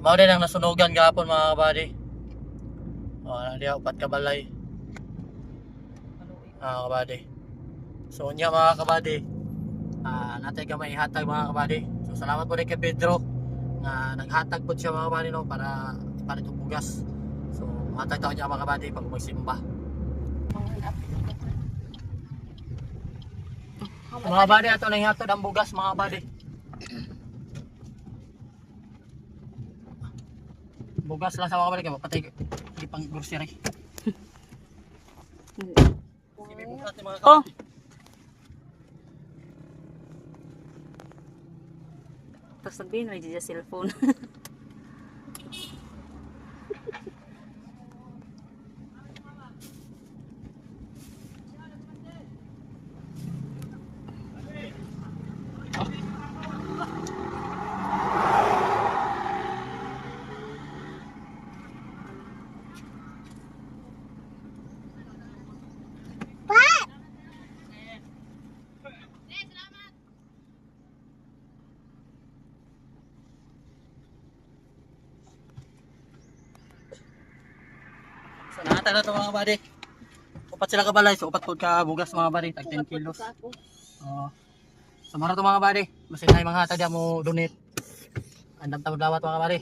Mao din ang nasunugan gahapon mga kabady. Oh, diya upat kabalay. Mga kabady. So, niya mga kabady. Ah, natay ka may hatag mga kabady. So, salamat po rin kay Pedro na naghatag po siya mga kabady no para ipalit og bugas. So, hatag taon niya mga kabady pag magsimba. Mga kabady, ato na ihatod ang bugas mga kabady. Bugas lang sa mga kabady kaya patay di pang grocery. Oh. Tapos sabihin, may dyan cellphone. So nakatag na ito mga kabady. Upat sila kabalay, so upat po ka bugas mga kabady, tag 10 kilos. Oo. So mara to mga basin na yung mga hatag mo donate. Andam tawad dawat mga kabady.